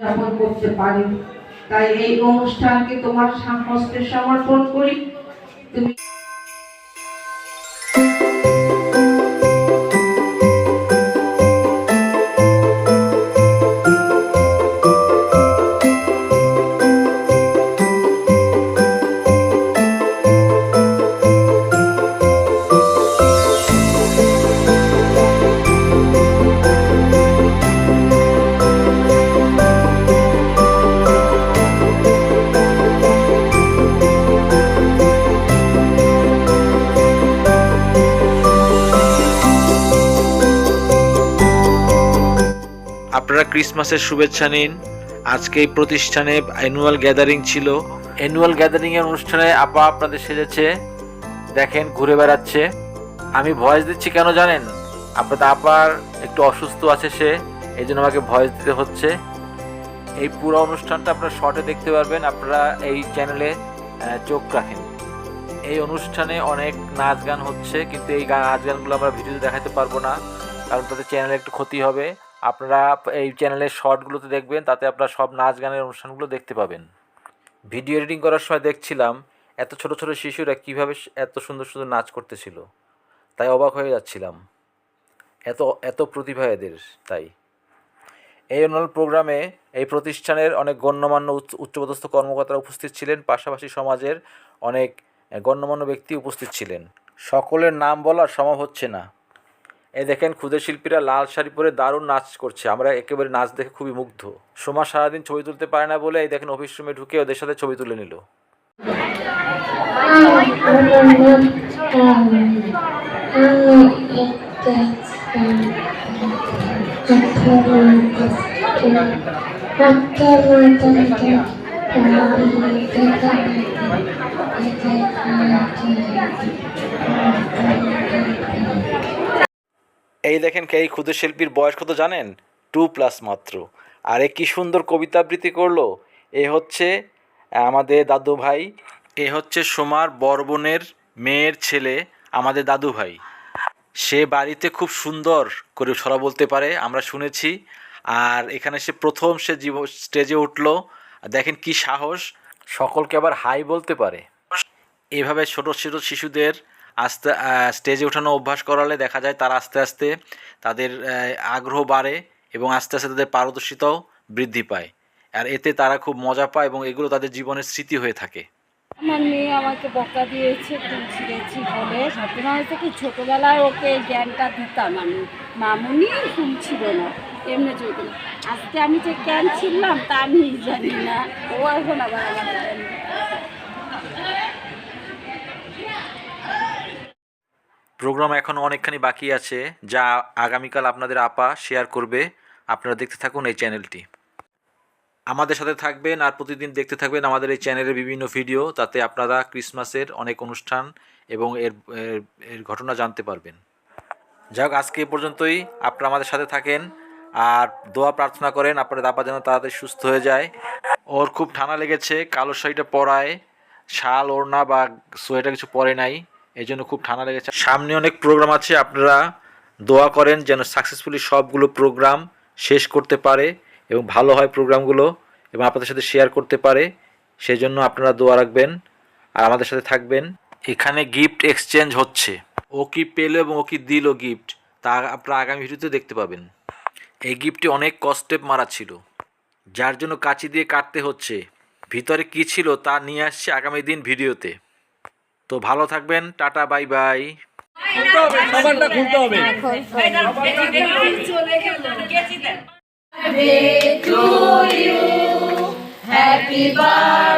যাপন করতে পারি। তাই এই অনুষ্ঠানকে তোমার হস্তে সমর্পণ করি। তুমি আপনারা ক্রিসমাসের শুভেচ্ছা নিন। আজকে এই প্রতিষ্ঠানে অ্যানুয়াল গ্যাদারিং ছিল। অ্যানুয়াল গ্যাদারিং এর অনুষ্ঠানে আপা আপনাদের সেজেছে, দেখেন, ঘুরে বেড়াচ্ছে। আমি ভয়েস দিচ্ছি কেন জানেন? আপনাদের আপার একটু অসুস্থ আছে সে এই জন্য আমাকে ভয়েস দিতে হচ্ছে। এই পুরো অনুষ্ঠানটা আপনারা শর্টে দেখতে পারবেন, আপনারা এই চ্যানেলে চোখ রাখেন। এই অনুষ্ঠানে অনেক নাচ গান হচ্ছে, কিন্তু এই নাচ গানগুলো আমরা ভিডিওতে দেখাতে পারব না, কারণ তাদের চ্যানেলে একটু ক্ষতি হবে। আপনারা এই চ্যানেলের শর্টগুলোতে দেখবেন, তাতে আপনারা সব নাচ গানের অনুষ্ঠানগুলো দেখতে পাবেন। ভিডিও এডিটিং করার সময় দেখছিলাম, এত ছোট ছোট শিশুরা কীভাবে এত সুন্দর সুন্দর নাচ করতেছিল। তাই অবাক হয়ে যাচ্ছিলাম। এত এত প্রতিভা এদের, তাই। এই অন্যান্য প্রোগ্রামে এই প্রতিষ্ঠানের অনেক গণ্যমান্য উচ্চ, উচ্চপদস্থ কর্মকর্তারা উপস্থিত ছিলেন, পাশাপাশি সমাজের অনেক গণ্যমান্য ব্যক্তি উপস্থিত ছিলেন। সকলের নাম বলা সম্ভব হচ্ছে না। এই দেখেন ক্ষুদে শিল্পীরা লাল শাড়ি পরে দারুণ নাচ করছে। আমরা একেবারে নাচ দেখে খুবই মুগ্ধ। সোমা সারাদিন ছবি তুলতে পারে না বলে এই দেখেন অফিস রুমে ঢুকে ওদের সাথে ছবি তুলে নিল। এই দেখেন কে, এই ক্ষুদে শিল্পীর বয়স কত জানেন? টু প্লাস মাত্র। আর এ কি সুন্দর কবিতা আবৃত্তি করল। এ হচ্ছে আমাদের দাদু ভাই। এ হচ্ছে সোমার বর্বনের মেয়ের ছেলে, আমাদের দাদু ভাই। সে বাড়িতে খুব সুন্দর করে ছড়া বলতে পারে, আমরা শুনেছি। আর এখানে সে প্রথম সে জীব, স্টেজে উঠল। দেখেন কি সাহস। সকলকে আবার হাই বলতে পারে। এভাবে ছোট ছোট শিশুদের আস্তে স্টেজে ওঠানো অভ্যাস করালে দেখা যায় তারা আস্তে আস্তে তাদের আগ্রহ বাড়ে এবং আস্তে আস্তে তাদের পারদর্শিতাও বৃদ্ধি পায়। আর এতে তারা খুব মজা পায় এবং এগুলো তাদের জীবনের স্মৃতি হয়ে থাকে। আমার মেয়ে আমাকে বকা দিয়েছে ফুল ছিঁড়েছি বলে। ঘটনা হয়েছে কি ছোটোবেলায় ওকে জ্ঞানটা দিতাম আমি। মামুনি ফুল না, এমনি চলতো আজকে আমি যে জ্ঞান ছিলাম তা আমি জানি না। ও এখন আবার আমার প্রোগ্রাম এখন অনেকখানি বাকি আছে, যা আগামীকাল আপনাদের আপা শেয়ার করবে। আপনারা দেখতে থাকুন এই চ্যানেলটি আমাদের সাথে থাকবেন আর প্রতিদিন দেখতে থাকবেন আমাদের এই চ্যানেলের বিভিন্ন ভিডিও তাতে আপনারা ক্রিসমাসের অনেক অনুষ্ঠান এবং এর, এর- ঘটনা জানতে পারবেন। যাই হোক, আজকে পর্যন্তই। আপনারা আমাদের সাথে থাকেন আর দোয়া প্রার্থনা করেন আপনার দাপা যেন তাড়াতাড়ি সুস্থ হয়ে যায়। ওর খুব ঠান্ডা লেগেছে, কালো শাড়িটা পরায়, শাল, ওড়না বা সোয়েটার কিছু পরে নাই। এই জন্য খুব ঠান্ডা লেগেছে। সামনে অনেক প্রোগ্রাম আছে, আপনারা দোয়া করেন যেন সাকসেসফুলি সবগুলো প্রোগ্রাম শেষ করতে পারে এবং ভালো হয় প্রোগ্রামগুলো এবং আপনাদের সাথে শেয়ার করতে পারে। সেই জন্য আপনারা দোয়া রাখবেন আর আমাদের সাথে থাকবেন। এখানে গিফট এক্সচেঞ্জ হচ্ছে। ও কি পেল এবং ও কি দিল গিফট তা আপনারা আগামী ভিডিওতে দেখতে পাবেন। এই গিফটটি অনেক কস্টেপ মারা ছিল। যার জন্য কাঁচি দিয়ে কাটতে হচ্ছে। ভিতরে কি ছিল তা নিয়ে আসছে আগামী দিন ভিডিওতে। তো ভালো থাকবেন টাটা বাই বাই। সাবানটা খুলতে হবে। Happy birthday